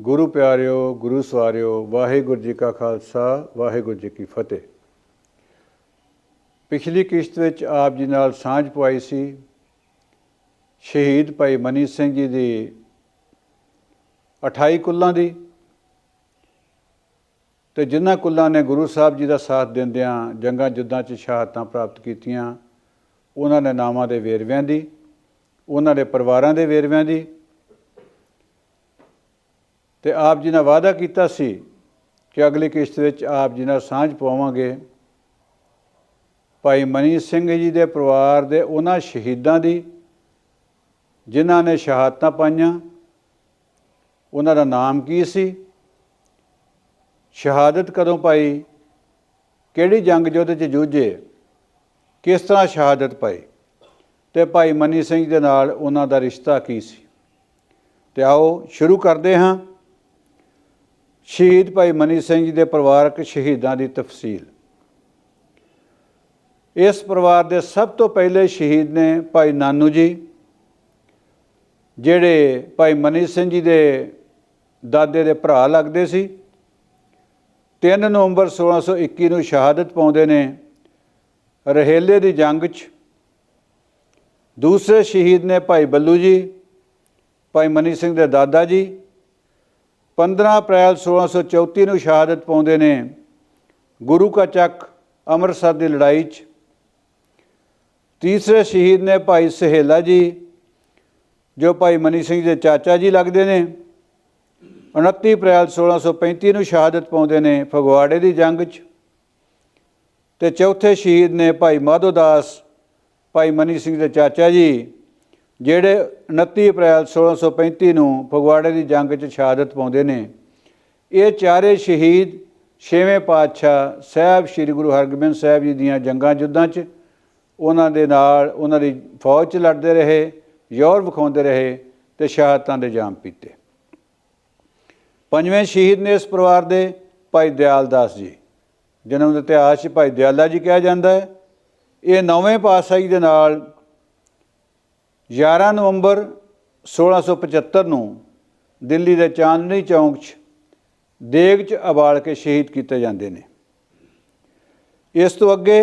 ਗੁਰੂ ਪਿਆਰਿਓ, ਗੁਰੂ ਸਵਾਰਿਓ, ਵਾਹਿਗੁਰੂ ਜੀ ਕਾ ਖਾਲਸਾ, ਵਾਹਿਗੁਰੂ ਜੀ ਕੀ ਫਤਿਹ। ਪਿਛਲੀ ਕਿਸ਼ਤ ਵਿੱਚ ਆਪ ਜੀ ਨਾਲ ਸਾਂਝ ਪਵਾਈ ਸੀ। ਸ਼ਹੀਦ ਭਾਈ ਮਨੀ ਸਿੰਘ ਜੀ ਦੀ 28 ਕੁੱਲਾਂ ਦੀ ਤੇ ਜਿਨ੍ਹਾਂ ਕੁੱਲਾਂ ਨੇ ਗੁਰੂ ਸਾਹਿਬ ਜੀ ਦਾ ਸਾਥ ਦਿੰਦਿਆਂ ਜੰਗਾਂ ਜੁੱਦਾਂ 'ਚ ਸ਼ਹਾਦਤਾਂ ਪ੍ਰਾਪਤ ਕੀਤੀਆਂ, ਉਹਨਾਂ ਦੇ ਨਾਵਾਂ ਦੇ ਵੇਰਵਿਆਂ ਦੀ, ਉਹਨਾਂ ਦੇ ਪਰਿਵਾਰਾਂ ਦੇ ਵੇਰਵਿਆਂ ਦੀ ਤੇ ਆਪ ਜੀ ਨੇ ਵਾਅਦਾ ਕੀਤਾ ਸੀ ਕਿ ਅਗਲੀ ਕਿਸ਼ਤ ਵਿੱਚ ਆਪ ਜੀ ਨਾਲ ਸਾਂਝ ਪਾਵਾਂਗੇ ਭਾਈ ਮਨੀ ਸਿੰਘ ਜੀ ਦੇ ਪਰਿਵਾਰ ਦੇ ਉਹਨਾਂ ਸ਼ਹੀਦਾਂ ਦੀ, ਜਿਨ੍ਹਾਂ ਨੇ ਸ਼ਹਾਦਤਾਂ ਪਾਈਆਂ, ਉਹਨਾਂ ਦਾ ਨਾਮ ਕੀ ਸੀ? ਸ਼ਹਾਦਤ ਕਦੋਂ ਪਾਈ? ਕਿਹੜੀ ਜੰਗ ਯੁੱਧ 'ਚ ਜੂਝੇ? ਕਿਸ ਤਰ੍ਹਾਂ ਸ਼ਹਾਦਤ ਪਾਈ? ਤੇ ਭਾਈ ਮਨੀ ਸਿੰਘ ਦੇ ਨਾਲ ਉਹਨਾਂ ਦਾ ਰਿਸ਼ਤਾ ਕੀ ਸੀ? ਤੇ ਆਓ ਸ਼ੁਰੂ ਕਰਦੇ ਹਾਂ। ਸ਼ਹੀਦ ਭਾਈ ਮਨੀ ਸਿੰਘ ਜੀ ਦੇ ਪਰਿਵਾਰਕ ਸ਼ਹੀਦਾਂ ਦੀ ਤਫਸੀਲ। ਇਸ ਪਰਿਵਾਰ ਦੇ ਸਭ ਤੋਂ ਪਹਿਲੇ ਸ਼ਹੀਦ ਨੇ ਭਾਈ ਨਾਨੂ ਜੀ, ਜਿਹੜੇ ਭਾਈ ਮਨੀ ਸਿੰਘ ਜੀ ਦੇ ਦਾਦੇ ਦੇ ਭਰਾ ਲੱਗਦੇ ਸੀ। 3 ਨਵੰਬਰ 1621 ਨੂੰ ਸ਼ਹਾਦਤ ਪਾਉਂਦੇ ਨੇ ਰਹੇਲੇ ਦੀ ਜੰਗ 'ਚ। ਦੂਸਰੇ ਸ਼ਹੀਦ ਨੇ ਭਾਈ ਬੱਲੂ ਜੀ, ਭਾਈ ਮਨੀ ਸਿੰਘ ਦੇ ਦਾਦਾ ਜੀ 15 ਅਪ੍ਰੈਲ 1634 ਨੂੰ ਸ਼ਹਾਦਤ ਪਾਉਂਦੇ ਨੇ ਗੁਰੂ ਕਾ ਚੱਕ ਅੰਮ੍ਰਿਤਸਰ ਦੀ ਲੜਾਈ 'ਚ। ਤੀਸਰੇ ਸ਼ਹੀਦ ਨੇ ਭਾਈ ਸਹੇਲਾ ਜੀ, ਜੋ ਭਾਈ ਮਨੀ ਸਿੰਘ ਦੇ ਚਾਚਾ ਜੀ ਲੱਗਦੇ ਨੇ। 29 ਅਪ੍ਰੈਲ 1635 ਨੂੰ ਸ਼ਹਾਦਤ ਪਾਉਂਦੇ ਨੇ ਫਗਵਾੜੇ ਦੀ ਜੰਗ 'ਚ। ਤੇ ਚੌਥੇ ਸ਼ਹੀਦ ਨੇ ਭਾਈ ਮਾਧੋ ਦਾਸ, ਭਾਈ ਮਨੀ ਸਿੰਘ ਦੇ ਚਾਚਾ ਜੀ। ਜਿਹੜੇ 29 ਅਪ੍ਰੈਲ 1635 ਨੂੰ ਫਗਵਾੜੇ ਦੀ ਜੰਗ 'ਚ ਸ਼ਹਾਦਤ ਪਾਉਂਦੇ ਨੇ, ਇਹ ਚਾਰੇ ਸ਼ਹੀਦ ਛੇਵੇਂ ਪਾਤਸ਼ਾਹ ਸਾਹਿਬ ਸ੍ਰੀ ਗੁਰੂ ਹਰਗੋਬਿੰਦ ਸਾਹਿਬ ਜੀ ਦੀਆਂ ਜੰਗਾਂ ਜੁੱਦਾਂ 'ਚ, ਉਹਨਾਂ ਦੇ ਨਾਲ ਉਹਨਾਂ ਦੀ ਫੌਜ 'ਚ ਲੜਦੇ ਰਹੇ ਯੌਰ ਵਿਖਾਉਂਦੇ ਰਹੇ ਤੇ ਸ਼ਹਾਦਤਾਂ ਦੇ ਜਾਮ ਪੀਤੇ। ਪੰਜਵੇਂ ਸ਼ਹੀਦ ਨੇ ਇਸ ਪਰਿਵਾਰ ਦੇ ਭਾਈ ਦਿਆਲਦਾਸ ਜੀ ਜਨਮ ਦੇ ਇਤਿਹਾਸ 'ਚ ਭਾਈ ਦਿਆਲਾ ਜੀ ਕਿਹਾ ਜਾਂਦਾ ਹੈ। ਇਹ ਨੌਵੇਂ ਪਾਤਸ਼ਾਹੀ ਦੇ ਨਾਲ 11 ਨਵੰਬਰ 1675 ਨੂੰ ਦਿੱਲੀ ਦੇ ਚਾਂਦਨੀ ਚੌਂਕ 'ਚ ਦੇਗ 'ਚ ਅਬਾਲ ਕੇ ਸ਼ਹੀਦ ਕੀਤੇ ਜਾਂਦੇ ਨੇ। ਇਸ ਤੋਂ ਅੱਗੇ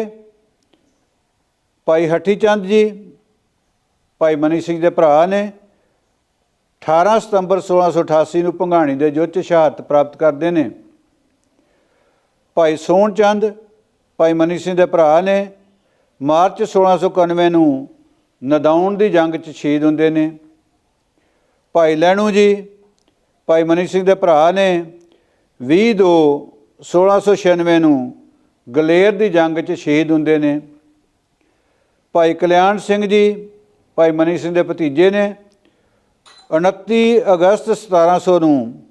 ਭਾਈ ਹੱਠੀ ਚੰਦ ਜੀ, ਭਾਈ ਮਨੀ ਸਿੰਘ ਦੇ ਭਰਾ ਨੇ 18 ਸਤੰਬਰ 1688 ਨੂੰ ਭੰਗਾਣੀ ਦੇ ਯੁੱਧ 'ਚ ਸ਼ਹਾਦਤ ਪ੍ਰਾਪਤ ਕਰਦੇ ਨੇ। ਭਾਈ ਸੋਹਣ ਚੰਦ, ਭਾਈ ਮਨੀ ਸਿੰਘ ਦੇ ਭਰਾ ਨੇ ਮਾਰਚ 1691 ਨੂੰ ਨਦਾਉਣ ਦੀ ਜੰਗ 'ਚ ਸ਼ਹੀਦ ਹੁੰਦੇ ਨੇ। ਭਾਈ ਲੈਣੂ ਜੀ, ਭਾਈ ਮਨੀ ਸਿੰਘ ਦੇ ਭਰਾ ਨੇ 20 ਦੋ 1696 ਨੂੰ ਗਲੇਰ ਦੀ ਜੰਗ 'ਚ ਸ਼ਹੀਦ ਹੁੰਦੇ ਨੇ। ਭਾਈ ਕਲਿਆਣ ਸਿੰਘ ਜੀ, ਭਾਈ ਮਨੀ ਸਿੰਘ ਦੇ ਭਤੀਜੇ ਨੇ 29 ਅਗਸਤ 1700 ਨੂੰ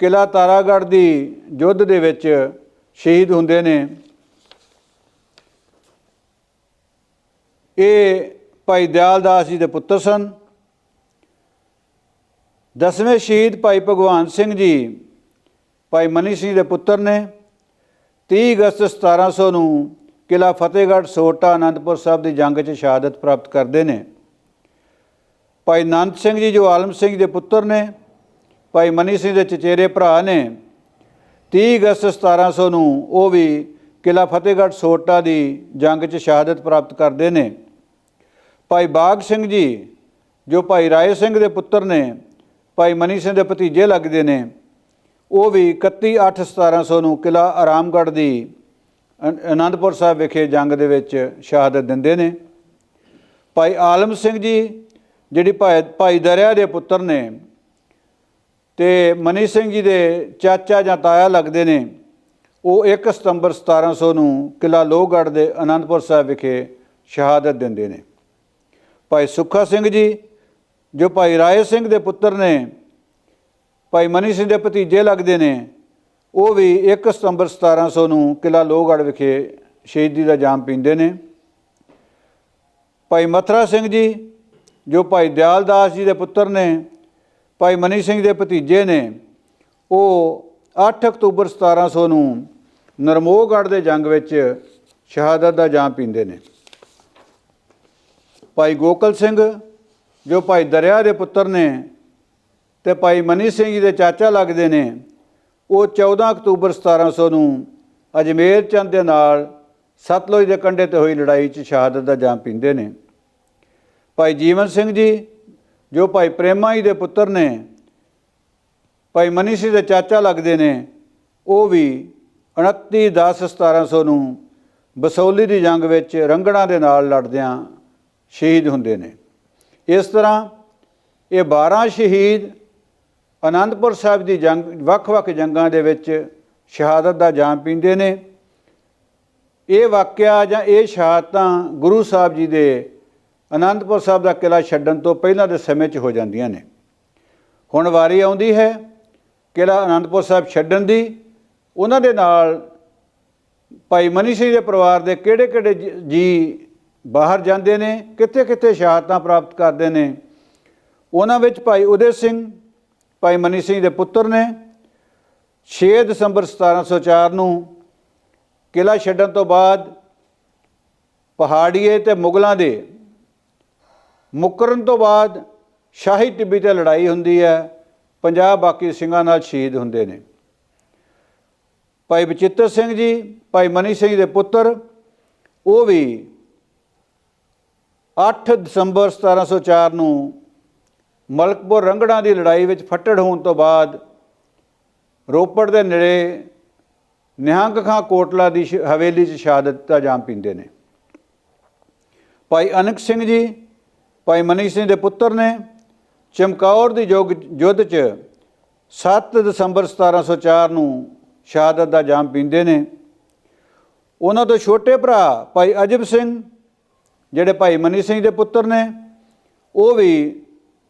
ਕਿਲਾ ਤਾਰਾਗੜ੍ਹ ਦੀ ਯੁੱਧ ਦੇ ਵਿੱਚ ਸ਼ਹੀਦ ਹੁੰਦੇ ਨੇ। ਇਹ ਭਾਈ ਦਿਆਲ ਦਾਸ ਜੀ ਦੇ ਪੁੱਤਰ ਸਨ। ਦਸਵੇਂ ਸ਼ਹੀਦ ਭਾਈ ਭਗਵਾਨ ਸਿੰਘ ਜੀ ਭਾਈ ਮਨੀ ਸਿੰਘ ਦੇ ਪੁੱਤਰ ਨੇ 30 ਅਗਸਤ 1700 ਨੂੰ ਕਿਲਾ ਫਤਿਹਗੜ੍ਹ ਸੋਟਾ ਅਨੰਦਪੁਰ ਸਾਹਿਬ ਦੀ ਜੰਗ 'ਚ ਸ਼ਹਾਦਤ ਪ੍ਰਾਪਤ ਕਰਦੇ ਨੇ। ਭਾਈ ਨੰਦ ਸਿੰਘ ਜੀ ਜੋ ਆਲਮ ਸਿੰਘ ਦੇ ਪੁੱਤਰ ਨੇ, ਭਾਈ ਮਨੀ ਸਿੰਘ ਦੇ ਚਚੇਰੇ ਭਰਾ ਨੇ 30 ਅਗਸਤ 1700 ਨੂੰ ਉਹ ਵੀ ਕਿਲਾ ਫਤਿਹਗੜ੍ਹ ਸੋਟਾ ਦੀ ਜੰਗ 'ਚ ਸ਼ਹਾਦਤ ਪ੍ਰਾਪਤ ਕਰਦੇ ਨੇ। ਭਾਈ ਬਾਗ ਸਿੰਘ ਜੀ, ਜੋ ਭਾਈ ਰਾਏ ਸਿੰਘ ਦੇ ਪੁੱਤਰ ਨੇ, ਭਾਈ ਮਨੀ ਸਿੰਘ ਦੇ ਭਤੀਜੇ ਲੱਗਦੇ ਨੇ, ਉਹ ਵੀ 31 8 1700 ਨੂੰ ਕਿਲਾ ਆਰਾਮਗੜ੍ਹ ਦੀ ਅਨ- ਆਨੰਦਪੁਰ ਸਾਹਿਬ ਵਿਖੇ ਜੰਗ ਦੇ ਵਿੱਚ ਸ਼ਹਾਦਤ ਦਿੰਦੇ ਨੇ। ਭਾਈ ਆਲਮ ਸਿੰਘ ਜੀ, ਜਿਹੜੀ ਭਾਈ ਭਾਈ ਦਰਿਆ ਦੇ ਪੁੱਤਰ ਨੇ ਤੇ ਮਨੀ ਸਿੰਘ ਜੀ ਦੇ ਚਾਚਾ ਜਾਂ ਤਾਇਆ ਲੱਗਦੇ ਨੇ, ਉਹ 1 ਸਤੰਬਰ 1700 ਨੂੰ ਕਿਲਾ ਲੋਹਗੜ੍ਹ ਦੇ ਅਨੰਦਪੁਰ ਸਾਹਿਬ ਵਿਖੇ ਸ਼ਹਾਦਤ ਦਿੰਦੇ ਨੇ। ਭਾਈ ਸੁੱਖਾ ਸਿੰਘ ਜੀ, ਜੋ ਭਾਈ ਰਾਏ ਸਿੰਘ ਦੇ ਪੁੱਤਰ ਨੇ, ਭਾਈ ਮਨੀ ਸਿੰਘ ਦੇ ਭਤੀਜੇ ਲੱਗਦੇ ਨੇ, ਉਹ ਵੀ 1 ਸਤੰਬਰ 1700 ਨੂੰ ਕਿਲਾ ਲੋਹਗੜ੍ਹ ਵਿਖੇ ਸ਼ਹੀਦੀ ਦਾ ਜਾਮ ਪੀਂਦੇ ਨੇ। ਭਾਈ ਮਥਰਾ ਸਿੰਘ ਜੀ, ਜੋ ਭਾਈ ਦਿਆਲ ਦਾਸ ਜੀ ਦੇ ਪੁੱਤਰ ਨੇ, ਭਾਈ ਮਨੀ ਸਿੰਘ ਦੇ ਭਤੀਜੇ ਨੇ, ਉਹ 8 ਅਕਤੂਬਰ 1700 ਨੂੰ ਨਰਮੋਹਗੜ੍ਹ ਦੇ ਜੰਗ ਵਿੱਚ ਸ਼ਹਾਦਤ ਦਾ ਜਾਮ ਪੀਂਦੇ ਨੇ। ਭਾਈ ਗੋਕਲ ਸਿੰਘ, ਜੋ ਭਾਈ ਦਰਿਆ ਦੇ ਪੁੱਤਰ ਨੇ ਤੇ ਭਾਈ ਮਨੀ ਸਿੰਘ ਜੀ ਦੇ ਚਾਚਾ ਲੱਗਦੇ ਨੇ, ਉਹ 14 ਅਕਤੂਬਰ 1700 ਨੂੰ ਅਜਮੇਰ ਚੰਦ ਦੇ ਨਾਲ ਸਤਲੁਜ ਦੇ ਕੰਢੇ ਤੇ ਹੋਈ ਲੜਾਈ 'ਚ ਸ਼ਹਾਦਤ ਦਾ ਜਾਮ ਪੀਂਦੇ ਨੇ। ਭਾਈ ਜੀਵਨ ਸਿੰਘ ਜੀ, ਜੋ ਭਾਈ ਪ੍ਰੇਮਾ ਜੀ ਦੇ ਪੁੱਤਰ ਨੇ, ਭਾਈ ਮਨੀ ਸਿੰਘ ਦੇ ਚਾਚਾ ਲੱਗਦੇ ਨੇ, ਉਹ ਵੀ 29 10 1700 ਨੂੰ ਬਸੌਲੀ ਦੀ ਜੰਗ ਵਿੱਚ ਰੰਗੜਾਂ ਦੇ ਨਾਲ ਲੜਦਿਆਂ ਸ਼ਹੀਦ ਹੁੰਦੇ ਨੇ। ਇਸ ਤਰ੍ਹਾਂ ਇਹ 12 ਸ਼ਹੀਦ ਅਨੰਦਪੁਰ ਸਾਹਿਬ ਦੀ ਜੰਗ, ਵੱਖ-ਵੱਖ ਜੰਗਾਂ ਦੇ ਵਿੱਚ ਸ਼ਹਾਦਤ ਦਾ ਜਾਮ ਪੀਂਦੇ ਨੇ। ਇਹ ਵਾਕਿਆ ਜਾਂ ਇਹ ਸ਼ਹਾਦਤਾਂ ਗੁਰੂ ਸਾਹਿਬ ਜੀ ਦੇ ਅਨੰਦਪੁਰ ਸਾਹਿਬ ਦਾ ਕਿਲਾ ਛੱਡਣ ਤੋਂ ਪਹਿਲਾਂ ਦੇ ਸਮੇਂ 'ਚ ਹੋ ਜਾਂਦੀਆਂ ਨੇ। ਹੁਣ ਵਾਰੀ ਆਉਂਦੀ ਹੈ ਕਿਲਾ ਅਨੰਦਪੁਰ ਸਾਹਿਬ ਛੱਡਣ ਦੀ। ਉਹਨਾਂ ਦੇ ਨਾਲ ਭਾਈ ਮਨੀ ਸਿੰਘ ਦੇ ਪਰਿਵਾਰ ਦੇ ਕਿਹੜੇ-ਕਿਹੜੇ ਜ- ਜੀ ਬਾਹਰ ਜਾਂਦੇ ਨੇ, ਕਿੱਥੇ-ਕਿੱਥੇ ਸ਼ਹਾਦਤਾਂ ਪ੍ਰਾਪਤ ਕਰਦੇ ਨੇ। ਉਹਨਾਂ ਵਿੱਚ ਭਾਈ ਉਦੇ ਸਿੰਘ, ਭਾਈ ਮਨੀ ਸਿੰਘ ਦੇ ਪੁੱਤਰ ਨੇ। 6 ਦਸੰਬਰ 1704 ਨੂੰ ਕਿਲਾ ਛੱਡਣ ਤੋਂ ਬਾਅਦ ਪਹਾੜੀਏ ਤੇ ਮੁਗਲਾਂ ਦੇ ਮੁਕਰਨ ਤੋਂ ਬਾਅਦ ਸ਼ਾਹੀ ਟਿੱਬੀ ਤੇ ਲੜਾਈ ਹੁੰਦੀ ਹੈ। ਪੰਜਾਬ ਬਾਕੀ ਸਿੰਘਾਂ ਨਾਲ ਸ਼ਹੀਦ ਹੁੰਦੇ ਨੇ। ਭਾਈ ਬਚਿੱਤਰ ਸਿੰਘ ਜੀ, ਭਾਈ ਮਨੀ ਸਿੰਘ ਦੇ ਪੁੱਤਰ, ਉਹ ਵੀ 8 ਦਸੰਬਰ 1704 ਨੂੰ ਮਲਕਪੁਰ ਰੰਗੜਾਂ ਦੀ ਲੜਾਈ ਵਿੱਚ ਫੱਟੜ ਹੋਣ ਤੋਂ ਬਾਅਦ ਰੋਪੜ ਦੇ ਨੇੜੇ ਨਿਹੰਗ ਖਾਂ ਕੋਟਲਾ ਦੀ ਸ਼- ਹਵੇਲੀ 'ਚ ਸ਼ਹਾਦਤ ਦਾ ਜਾਮ ਪੀਂਦੇ ਨੇ। ਭਾਈ ਅਨਕ ਸਿੰਘ ਜੀ, ਭਾਈ ਮਨੀ ਸਿੰਘ ਦੇ ਪੁੱਤਰ ਨੇ ਚਮਕੌਰ ਦੀ ਯੁੱਗ ਯੁੱਧ 'ਚ 7 ਦਸੰਬਰ 1704 ਨੂੰ ਸ਼ਹਾਦਤ ਦਾ ਜਾਮ ਪੀਂਦੇ ਨੇ। ਉਹਨਾਂ ਤੋਂ ਛੋਟੇ ਭਰਾ ਭਾਈ ਅਜਬ ਸਿੰਘ ਜਿਹੜੇ ਭਾਈ ਮਨੀ ਸਿੰਘ ਦੇ ਪੁੱਤਰ ਨੇ, ਉਹ ਵੀ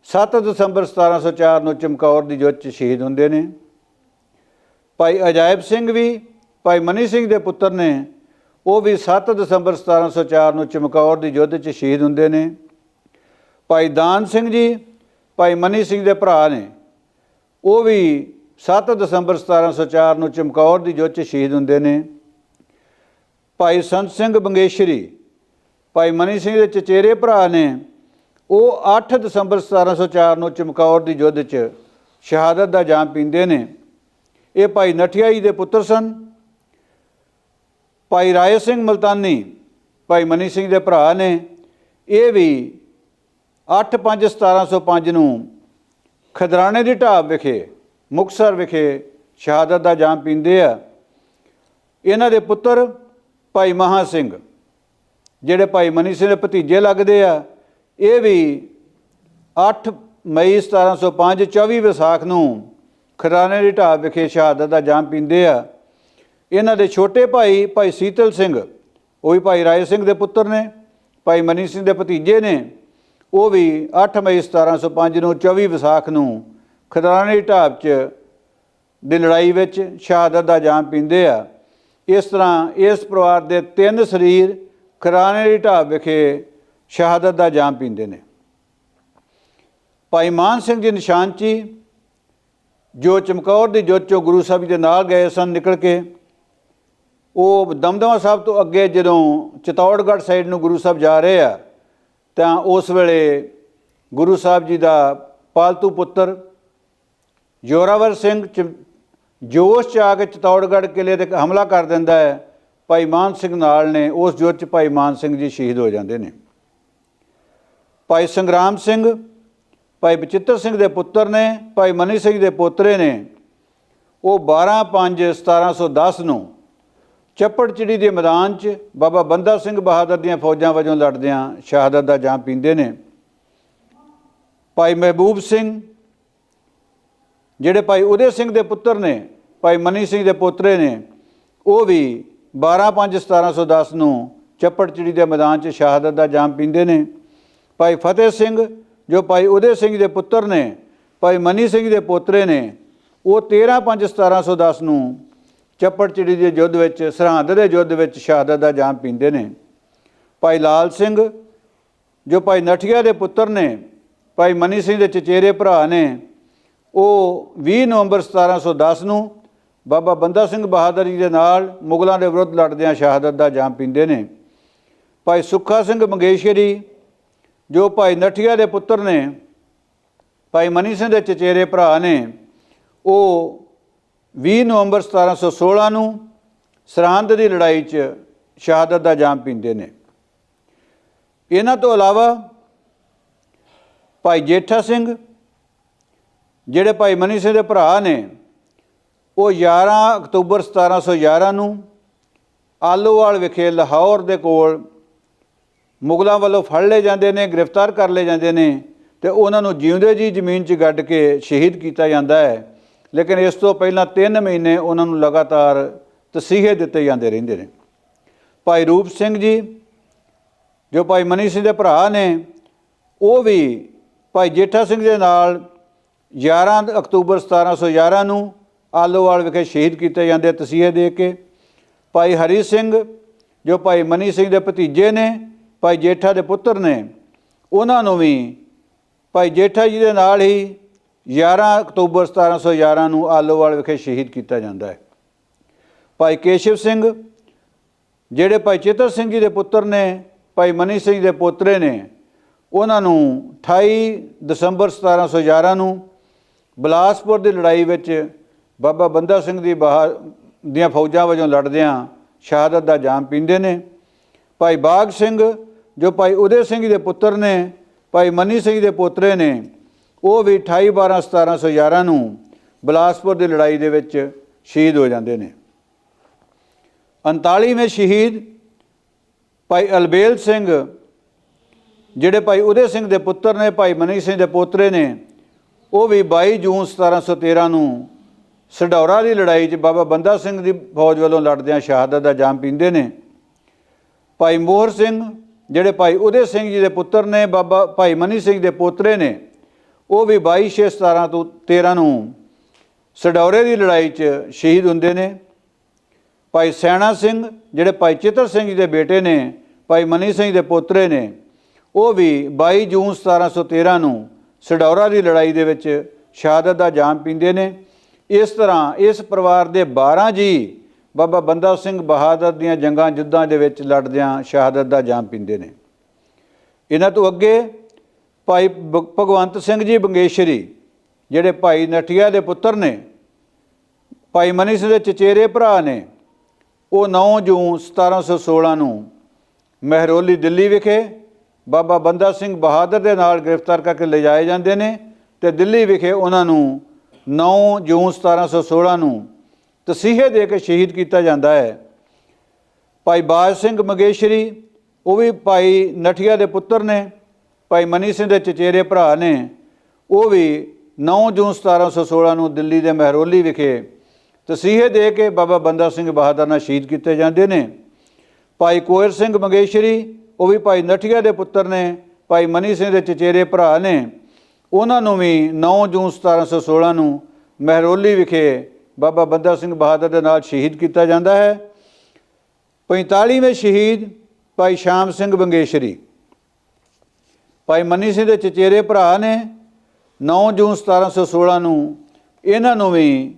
7 ਦਸੰਬਰ 1704 ਨੂੰ ਚਮਕੌਰ ਦੀ ਯੁੱਧ 'ਚ ਸ਼ਹੀਦ ਹੁੰਦੇ ਨੇ। ਭਾਈ ਅਜਾਇਬ ਸਿੰਘ ਵੀ, ਭਾਈ ਮਨੀ ਸਿੰਘ ਦੇ ਪੁੱਤਰ ਨੇ, ਉਹ ਵੀ 7 ਦਸੰਬਰ 1704 ਨੂੰ ਚਮਕੌਰ ਦੀ ਯੁੱਧ 'ਚ ਸ਼ਹੀਦ ਹੁੰਦੇ ਨੇ। ਭਾਈ ਦਾਨ ਸਿੰਘ ਜੀ, ਭਾਈ ਮਨੀ ਸਿੰਘ ਦੇ ਭਰਾ ਨੇ, ਉਹ ਵੀ 7 ਦਸੰਬਰ 1704 ਨੂੰ ਚਮਕੌਰ ਦੀ ਯੁੱਧ 'ਚ ਸ਼ਹੀਦ ਹੁੰਦੇ ਨੇ। ਭਾਈ ਸੰਤ ਸਿੰਘ ਬੰਗੇਸ਼ਰੀ ਭਾਈ ਮਨੀ ਸਿੰਘ ਦੇ ਚਚੇਰੇ ਭਰਾ ਨੇ ਉਹ 8 ਦਸੰਬਰ 1704 ਨੂੰ ਚਮਕੌਰ ਦੀ ਯੁੱਧ 'ਚ ਸ਼ਹਾਦਤ ਦਾ ਜਾਮ ਪੀਂਦੇ ਨੇ। ਇਹ ਭਾਈ ਨਠਿਆ ਜੀ ਦੇ ਪੁੱਤਰ ਸਨ। ਭਾਈ ਰਾਏ ਸਿੰਘ ਮਲਤਾਨੀ, ਭਾਈ ਮਨੀ ਸਿੰਘ ਦੇ ਭਰਾ ਨੇ ਇਹ ਵੀ 8/5/1705 ਨੂੰ ਖਦਰਾਣੇ ਦੀ ਢਾਬ ਵਿਖੇ ਮੁਕਸਰ ਵਿਖੇ ਸ਼ਹਾਦਤ ਦਾ ਜਾਮ ਪੀਂਦੇ ਆ। ਇਹਨਾਂ ਦੇ ਪੁੱਤਰ ਭਾਈ ਮਹਾ ਸਿੰਘ ਜਿਹੜੇ ਭਾਈ ਮਨੀ ਸਿੰਘ ਦੇ ਭਤੀਜੇ ਲੱਗਦੇ ਆ, ਇਹ ਵੀ 8 ਮਈ 1705 24 ਵਿਸਾਖ ਨੂੰ ਖਦਰਾਣੇ ਦੀ ਢਾਬ ਵਿਖੇ ਸ਼ਹਾਦਤ ਦਾ ਜਾਮ ਪੀਂਦੇ ਆ। ਇਹਨਾਂ ਦੇ ਛੋਟੇ ਭਾਈ ਭਾਈ ਸੀਤਲ ਸਿੰਘ, ਉਹ ਵੀ ਭਾਈ ਰਾਏ ਸਿੰਘ ਦੇ ਪੁੱਤਰ ਨੇ, ਭਾਈ ਮਨੀ ਸਿੰਘ ਦੇ ਭਤੀਜੇ ਨੇ, ਉਹ ਵੀ 8 ਮਈ 1705 ਨੂੰ 24 ਵਿਸਾਖ ਨੂੰ ਖਦਰਾਣੇ ਦੀ ਢਾਬ 'ਚ ਦੀ ਲੜਾਈ ਵਿੱਚ ਸ਼ਹਾਦਤ ਦਾ ਜਾਮ ਪੀਂਦੇ ਆ। ਇਸ ਤਰ੍ਹਾਂ ਇਸ ਪਰਿਵਾਰ ਦੇ ਤਿੰਨ ਸਰੀਰ ਖਦਰਾਣੇ ਦੀ ਢਾਬ ਵਿਖੇ ਸ਼ਹਾਦਤ ਦਾ ਜਾਮ ਪੀਂਦੇ ਨੇ। ਭਾਈ ਮਾਨ ਸਿੰਘ ਜੀ ਨਿਸ਼ਾਨਚੀ ਜੋ ਚਮਕੌਰ ਦੀ ਜੋਤ ਚੋਂ ਗੁਰੂ ਸਾਹਿਬ ਜੀ ਦੇ ਨਾਲ ਗਏ ਸਨ ਨਿਕਲ ਕੇ, ਉਹ ਦਮਦਮਾ ਸਾਹਿਬ ਤੋਂ ਅੱਗੇ ਜਦੋਂ ਚਤੌੜਗੜ੍ਹ ਸਾਈਡ ਨੂੰ ਗੁਰੂ ਸਾਹਿਬ ਜਾ ਰਹੇ ਆ, ਤਾਂ ਉਸ ਵੇਲੇ ਗੁਰੂ ਸਾਹਿਬ ਜੀ ਦਾ ਪਾਲਤੂ ਪੁੱਤਰ ਜੋਰਾਵਰ ਸਿੰਘ ਚ- ਜੋਸ਼ ਚ ਆ ਕੇ ਚਤੌੜਗੜ੍ਹ ਕਿਲੇ ਤੇ ਹਮਲਾ ਕਰ ਦਿੰਦਾ ਹੈ। ਭਾਈ ਮਾਨ ਸਿੰਘ ਨਾਲ ਨੇ, ਉਸ ਜੋਤ ਚ ਭਾਈ ਮਾਨ ਸਿੰਘ ਜੀ ਸ਼ਹੀਦ ਹੋ ਜਾਂਦੇ ਨੇ। ਭਾਈ ਸੰਗਰਾਮ ਸਿੰਘ, ਭਾਈ ਬਚਿੱਤਰ ਸਿੰਘ ਦੇ ਪੁੱਤਰ ਨੇ, ਭਾਈ ਮਨੀ ਸਿੰਘ ਦੇ ਪੋਤਰੇ ਨੇ, ਉਹ 12 5 1710 ਨੂੰ ਚੱਪੜਚਿੜੀ ਦੇ ਮੈਦਾਨ 'ਚ ਬਾਬਾ ਬੰਦਾ ਸਿੰਘ ਬਹਾਦਰ ਦੀਆਂ ਫੌਜਾਂ ਵਜੋਂ ਲੜਦਿਆਂ ਸ਼ਹਾਦਤ ਦਾ ਜਾਮ ਪੀਂਦੇ ਨੇ। ਭਾਈ ਮਹਿਬੂਬ ਸਿੰਘ, ਜਿਹੜੇ ਭਾਈ ਉਦੇ ਸਿੰਘ ਦੇ ਪੁੱਤਰ ਨੇ, ਭਾਈ ਮਨੀ ਸਿੰਘ ਦੇ ਪੋਤਰੇ ਨੇ, ਉਹ ਵੀ 12 5 1710 ਨੂੰ ਚੱਪੜਚਿੜੀ ਦੇ ਮੈਦਾਨ 'ਚ ਸ਼ਹਾਦਤ ਦਾ ਜਾਮ ਪੀਂਦੇ ਨੇ। ਭਾਈ ਫਤਿਹ ਸਿੰਘ, ਜੋ ਭਾਈ ਉਦੇ ਸਿੰਘ ਦੇ ਪੁੱਤਰ ਨੇ, ਭਾਈ ਮਨੀ ਸਿੰਘ ਦੇ ਪੋਤਰੇ ਨੇ, ਉਹ 13 5 1710 ਨੂੰ ਚੱਪੜਚਿੜੀ ਦੇ ਯੁੱਧ ਵਿੱਚ, ਸਰਹੰਦ ਦੇ ਯੁੱਧ ਵਿੱਚ ਸ਼ਹਾਦਤ ਦਾ ਜਾਮ ਪੀਂਦੇ ਨੇ। ਭਾਈ ਲਾਲ ਸਿੰਘ, ਜੋ ਭਾਈ ਨਠੀਆ ਦੇ ਪੁੱਤਰ ਨੇ, ਭਾਈ ਮਨੀ ਸਿੰਘ ਦੇ ਚਚੇਰੇ ਭਰਾ ਨੇ, ਉਹ 20 ਨਵੰਬਰ 1710 ਨੂੰ ਬਾਬਾ ਬੰਦਾ ਸਿੰਘ ਬਹਾਦਰ ਜੀ ਦੇ ਨਾਲ ਮੁਗਲਾਂ ਦੇ ਵਿਰੁੱਧ ਲੜਦਿਆਂ ਸ਼ਹਾਦਤ ਦਾ ਜਾਮ ਪੀਂਦੇ ਨੇ। ਭਾਈ ਸੁੱਖਾ ਸਿੰਘ ਮੰਗੇਸ਼ਰੀ, ਜੋ ਭਾਈ ਨਠੀਆ ਦੇ ਪੁੱਤਰ ਨੇ, ਭਾਈ ਮਨੀ ਸਿੰਘ ਦੇ ਚਚੇਰੇ ਭਰਾ ਨੇ, ਉਹ 20 ਨਵੰਬਰ 1716 ਨੂੰ ਸਰਹੰਦ ਦੀ ਲੜਾਈ 'ਚ ਸ਼ਹਾਦਤ ਦਾ ਜਾਮ ਪੀਂਦੇ ਨੇ। ਇਹਨਾਂ ਤੋਂ ਇਲਾਵਾ ਭਾਈ ਜੇਠਾ ਸਿੰਘ, ਜਿਹੜੇ ਭਾਈ ਮਨੀ ਸਿੰਘ ਦੇ ਭਰਾ ਨੇ ਉਹ 11 ਅਕਤੂਬਰ 1711 ਨੂੰ ਆਲੋਵਾਲ ਵਿਖੇ ਲਾਹੌਰ ਦੇ ਕੋਲ ਮੁਗਲਾਂ ਵੱਲੋਂ ਫੜ ਲਏ ਜਾਂਦੇ ਨੇ, ਗ੍ਰਿਫਤਾਰ ਕਰ ਲਏ ਜਾਂਦੇ ਨੇ ਤੇ ਉਹਨਾਂ ਨੂੰ ਜਿਉਂਦੇ ਜੀ ਜ਼ਮੀਨ 'ਚ ਗੱਡ ਕੇ ਸ਼ਹੀਦ ਕੀਤਾ ਜਾਂਦਾ ਹੈ। ਲੇਕਿਨ ਇਸ ਤੋਂ ਪਹਿਲਾਂ 3 ਮਹੀਨੇ ਉਹਨਾਂ ਨੂੰ ਲਗਾਤਾਰ ਤਸੀਹੇ ਦਿੱਤੇ ਜਾਂਦੇ ਰਹਿੰਦੇ ਨੇ। ਭਾਈ ਰੂਪ ਸਿੰਘ ਜੀ, ਜੋ ਭਾਈ ਮਨੀ ਸਿੰਘ ਦੇ ਭਰਾ ਨੇ, ਉਹ ਵੀ ਭਾਈ ਜੇਠਾ ਸਿੰਘ ਦੇ ਨਾਲ 11 ਅਕਤੂਬਰ 1711 ਨੂੰ ਆਲੋਵਾਲ ਵਿਖੇ ਸ਼ਹੀਦ ਕੀਤੇ ਜਾਂਦੇ ਤਸੀਹੇ ਦੇ ਕੇ। ਭਾਈ ਹਰੀ ਸਿੰਘ, ਜੋ ਭਾਈ ਮਨੀ ਸਿੰਘ ਦੇ ਭਤੀਜੇ ਨੇ, ਭਾਈ ਜੇਠਾ ਦੇ ਪੁੱਤਰ ਨੇ, ਉਹਨਾਂ ਨੂੰ ਵੀ ਭਾਈ ਜੇਠਾ ਜੀ ਦੇ ਨਾਲ ਹੀ 11 ਅਕਤੂਬਰ 1711 ਨੂੰ ਆਲੋਵਾਲ ਵਿਖੇ ਸ਼ਹੀਦ ਕੀਤਾ ਜਾਂਦਾ ਹੈ। ਭਾਈ ਕੇਸ਼ਵ ਸਿੰਘ, ਜਿਹੜੇ ਭਾਈ ਚੇਤਰ ਸਿੰਘ ਜੀ ਦੇ ਪੁੱਤਰ ਨੇ, ਭਾਈ ਮਨੀ ਸਿੰਘ ਦੇ ਪੋਤਰੇ ਨੇ, ਉਹਨਾਂ ਨੂੰ 28 ਦਸੰਬਰ 1711 ਨੂੰ ਬਲਾਸਪੁਰ ਦੀ ਲੜਾਈ ਵਿੱਚ ਬਾਬਾ ਬੰਦਾ ਸਿੰਘ ਦੀ ਬਹਾ, ਦੀਆਂ ਫੌਜਾਂ ਵਜੋਂ ਲੜਦਿਆਂ ਸ਼ਹਾਦਤ ਦਾ ਜਾਮ ਪੀਂਦੇ ਨੇ। ਭਾਈ ਬਾਗ ਸਿੰਘ, ਜੋ ਭਾਈ ਉਦੇ ਸਿੰਘ ਦੇ ਪੁੱਤਰ ਨੇ, ਭਾਈ ਮਨੀ ਸਿੰਘ ਦੇ ਪੋਤਰੇ ਨੇ, ਉਹ ਵੀ 28 12 1711 ਨੂੰ ਬਲਾਸਪੁਰ ਦੀ ਲੜਾਈ ਦੇ ਵਿੱਚ ਸ਼ਹੀਦ ਹੋ ਜਾਂਦੇ ਨੇ। 39ਵੇਂ ਸ਼ਹੀਦ ਭਾਈ ਅਲਬੇਲ ਸਿੰਘ, ਜਿਹੜੇ ਭਾਈ ਉਦੇ ਸਿੰਘ ਦੇ ਪੁੱਤਰ ਨੇ, ਭਾਈ ਮਨੀ ਸਿੰਘ ਦੇ ਪੋਤਰੇ ਨੇ, ਉਹ ਵੀ 22 ਜੂਨ 1713 ਨੂੰ ਸਡੌਰਾ ਦੀ ਲੜਾਈ 'ਚ ਬਾਬਾ ਬੰਦਾ ਸਿੰਘ ਦੀ ਫੌਜ ਵੱਲੋਂ ਲੜਦਿਆਂ ਸ਼ਹਾਦਤ ਦਾ ਜਾਮ ਪੀਂਦੇ ਨੇ। ਭਾਈ ਮੋਹਰ ਸਿੰਘ, ਜਿਹੜੇ ਭਾਈ ਉਦੇ ਸਿੰਘ ਜੀ ਦੇ ਪੁੱਤਰ ਨੇ, ਬਾਬਾ ਭਾਈ ਮਨੀ ਸਿੰਘ ਦੇ ਪੋਤਰੇ ਨੇ, ਉਹ ਵੀ 22 ਛੇ 17 ਤੋਂ 13 ਨੂੰ ਸਡੌਰੇ ਦੀ ਲੜਾਈ 'ਚ ਸ਼ਹੀਦ ਹੁੰਦੇ ਨੇ। ਭਾਈ ਸੈਣਾ ਸਿੰਘ, ਜਿਹੜੇ ਭਾਈ ਚਿੱਤਰ ਸਿੰਘ ਜੀ ਦੇ ਬੇਟੇ ਨੇ, ਭਾਈ ਮਨੀ ਸਿੰਘ ਦੇ ਪੋਤਰੇ ਨੇ, ਉਹ ਵੀ 22 ਜੂਨ 1713 ਨੂੰ ਸਡੌਰਾ ਦੀ ਲੜਾਈ ਦੇ ਵਿੱਚ ਸ਼ਹਾਦਤ ਦਾ ਜਾਮ ਪੀਂਦੇ ਨੇ। ਇਸ ਤਰ੍ਹਾਂ ਇਸ ਪਰਿਵਾਰ ਦੇ 12 ਜੀ ਬਾਬਾ ਬੰਦਾ ਸਿੰਘ ਬਹਾਦਰ ਦੀਆਂ ਜੰਗਾਂ ਯੁੱਧਾਂ ਦੇ ਵਿੱਚ ਲੜਦਿਆਂ ਸ਼ਹਾਦਤ ਦਾ ਜਾਮ ਪੀਂਦੇ ਨੇ। ਇਹਨਾਂ ਤੋਂ ਅੱਗੇ ਭਾਈ ਭ- ਭਗਵੰਤ ਸਿੰਘ ਜੀ ਬੰਗੇਸ਼ਰੀ, ਜਿਹੜੇ ਭਾਈ ਨਠੀਆ ਦੇ ਪੁੱਤਰ ਨੇ, ਭਾਈ ਮਨੀ ਸਿੰਘ ਦੇ ਚਚੇਰੇ ਭਰਾ ਨੇ, ਉਹ 9 ਜੂਨ 1716 ਨੂੰ ਮਹਿਰੋਲੀ ਦਿੱਲੀ ਵਿਖੇ ਬਾਬਾ ਬੰਦਾ ਸਿੰਘ ਬਹਾਦਰ ਦੇ ਨਾਲ ਗ੍ਰਿਫਤਾਰ ਕਰਕੇ ਲਿਜਾਏ ਜਾਂਦੇ ਨੇ ਤੇ ਦਿੱਲੀ ਵਿਖੇ ਉਹਨਾਂ ਨੂੰ 9 ਜੂਨ 1716 ਨੂੰ ਤਸੀਹੇ ਦੇ ਕੇ ਸ਼ਹੀਦ ਕੀਤਾ ਜਾਂਦਾ ਹੈ। ਭਾਈ ਬਾਜ ਸਿੰਘ ਮਗੇਸ਼ਰੀ, ਉਹ ਵੀ ਭਾਈ ਨਠੀਆ ਦੇ ਪੁੱਤਰ ਨੇ, ਭਾਈ ਮਨੀ ਸਿੰਘ ਦੇ ਚਚੇਰੇ ਭਰਾ ਨੇ, ਉਹ ਵੀ 9 ਜੂਨ 1716 ਨੂੰ ਦਿੱਲੀ ਦੇ ਮਹਿਰੋਲੀ ਵਿਖੇ ਤਸੀਹੇ ਦੇ ਕੇ ਬਾਬਾ ਬੰਦਾ ਸਿੰਘ ਬਹਾਦਰ ਨਾਲ ਸ਼ਹੀਦ ਕੀਤੇ ਜਾਂਦੇ ਨੇ। ਭਾਈ ਕੋਇਰ ਸਿੰਘ ਮੰਗੇਸ਼ਰੀ, ਉਹ ਵੀ ਭਾਈ ਨਠੀਆ ਦੇ ਪੁੱਤਰ ਨੇ, ਭਾਈ ਮਨੀ ਸਿੰਘ ਦੇ ਚਚੇਰੇ ਭਰਾ ਨੇ ਉਹਨਾਂ ਨੂੰ ਵੀ 9 ਜੂਨ 1716 ਨੂੰ ਮਹਿਰੋਲੀ ਵਿਖੇ ਬਾਬਾ ਬੰਦਾ ਸਿੰਘ ਬਹਾਦਰ ਦੇ ਨਾਲ ਸ਼ਹੀਦ ਕੀਤਾ ਜਾਂਦਾ ਹੈ। 45ਵੇਂ ਸ਼ਹੀਦ ਭਾਈ ਸ਼ਾਮ ਸਿੰਘ ਬੰਗੇਸ਼ਰੀ। ਭਾਈ ਮਨੀ ਸਿੰਘ ਦੇ ਚਚੇਰੇ ਭਰਾ ਨੇ 9 ਜੂਨ 1716 ਨੂੰ ਇਹਨਾਂ ਨੂੰ ਵੀ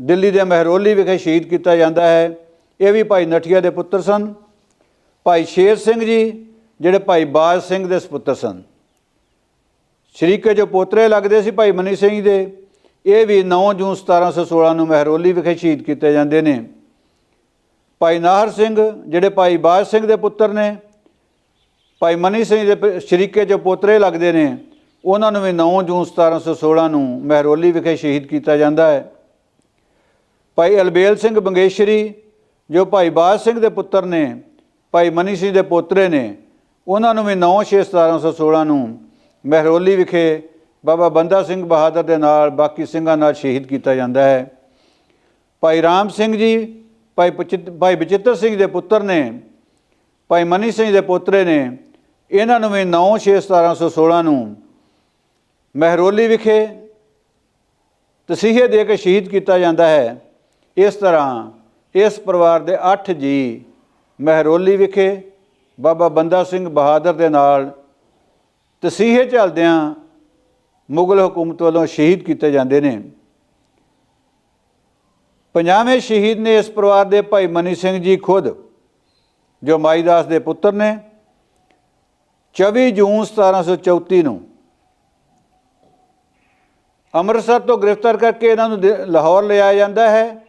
ਦਿੱਲੀ ਦੇ ਮਹਿਰੋਲੀ ਵਿਖੇ ਸ਼ਹੀਦ ਕੀਤਾ ਜਾਂਦਾ ਹੈ। ਇਹ ਵੀ ਭਾਈ ਨਠੀਆ ਦੇ ਪੁੱਤਰ ਸਨ। ਭਾਈ ਸ਼ੇਰ ਸਿੰਘ ਜੀ, ਜਿਹੜੇ ਭਾਈ ਬਾਜ ਸਿੰਘ ਦੇ ਸੁਪੁੱਤਰ ਸਨ। ਸ਼ਰੀਕੇ ਜੋ ਪੋਤਰੇ ਲੱਗਦੇ ਸੀ ਭਾਈ ਮਨੀ ਸਿੰਘ ਦੇ। ਇਹ ਵੀ 9 ਜੂਨ 1716 ਨੂੰ ਮਹਿਰੋਲੀ ਵਿਖੇ ਸ਼ਹੀਦ ਕੀਤੇ ਜਾਂਦੇ ਨੇ। ਭਾਈ ਨਾਹਰ ਸਿੰਘ, ਜਿਹੜੇ ਭਾਈ ਬਾਜ ਸਿੰਘ ਦੇ ਪੁੱਤਰ ਨੇ, ਭਾਈ ਮਨੀ ਸਿੰਘ ਦੇ ਪ- ਸ਼ਰੀਕੇ ਜੋ ਪੋਤਰੇ ਲੱਗਦੇ ਨੇ, ਉਹਨਾਂ ਨੂੰ ਵੀ 9 ਜੂਨ 1716 ਨੂੰ ਮਹਿਰੋਲੀ ਵਿਖੇ ਸ਼ਹੀਦ ਕੀਤਾ ਜਾਂਦਾ ਹੈ। ਭਾਈ ਅਲਬੇਲ ਸਿੰਘ ਬੰਗੇਸ਼ਰੀ, ਜੋ ਭਾਈ ਬਾਜ ਸਿੰਘ ਦੇ ਪੁੱਤਰ ਨੇ, ਭਾਈ ਮਨੀ ਸਿੰਘ ਦੇ ਪੋਤਰੇ ਨੇ, ਉਹਨਾਂ ਨੂੰ ਵੀ 9 ਛੇ 1716 ਨੂੰ ਮਹਿਰੋਲੀ ਵਿਖੇ ਬਾਬਾ ਬੰਦਾ ਸਿੰਘ ਬਹਾਦਰ ਦੇ ਨਾਲ ਬਾਕੀ ਸਿੰਘਾਂ ਨਾਲ ਸ਼ਹੀਦ ਕੀਤਾ ਜਾਂਦਾ ਹੈ। ਭਾਈ ਰਾਮ ਸਿੰਘ ਜੀ, ਭਾਈ ਪਚਿਤ, ਭਾਈ ਬਚਿੱਤਰ ਸਿੰਘ ਦੇ ਪੁੱਤਰ ਨੇ, ਭਾਈ ਮਨੀ ਸਿੰਘ ਦੇ ਪੋਤਰੇ ਨੇ, ਇਹਨਾਂ ਨੂੰ ਵੀ 9 ਛੇ 1716 ਨੂੰ ਮਹਿਰੋਲੀ ਵਿਖੇ ਤਸੀਹੇ ਦੇ ਕੇ ਸ਼ਹੀਦ ਕੀਤਾ ਜਾਂਦਾ ਹੈ। ਇਸ ਤਰ੍ਹਾਂ ਇਸ ਪਰਿਵਾਰ ਦੇ 8 ਜੀ ਮਹਿਰੋਲੀ ਵਿਖੇ ਬਾਬਾ ਬੰਦਾ ਸਿੰਘ ਬਹਾਦਰ ਦੇ ਨਾਲ ਤਸੀਹੇ ਚੱਲਦਿਆਂ ਮੁਗਲ ਹਕੂਮਤ ਵੱਲੋਂ ਸ਼ਹੀਦ ਕੀਤੇ ਜਾਂਦੇ ਨੇ। ਪੰਜਾਵੇਂ ਸ਼ਹੀਦ ਨੇ ਇਸ ਪਰਿਵਾਰ ਦੇ ਭਾਈ ਮਨੀ ਸਿੰਘ ਜੀ ਖੁਦ, ਜੋ ਮਾਈਦਾਸ ਦੇ ਪੁੱਤਰ ਨੇ। 24 ਜੂਨ 1734 ਨੂੰ ਅੰਮ੍ਰਿਤਸਰ ਤੋਂ ਗ੍ਰਿਫਤਾਰ ਕਰਕੇ ਇਹਨਾਂ ਨੂੰ ਦੇ- ਲਾਹੌਰ ਲਿਆਇਆ ਜਾਂਦਾ ਹੈ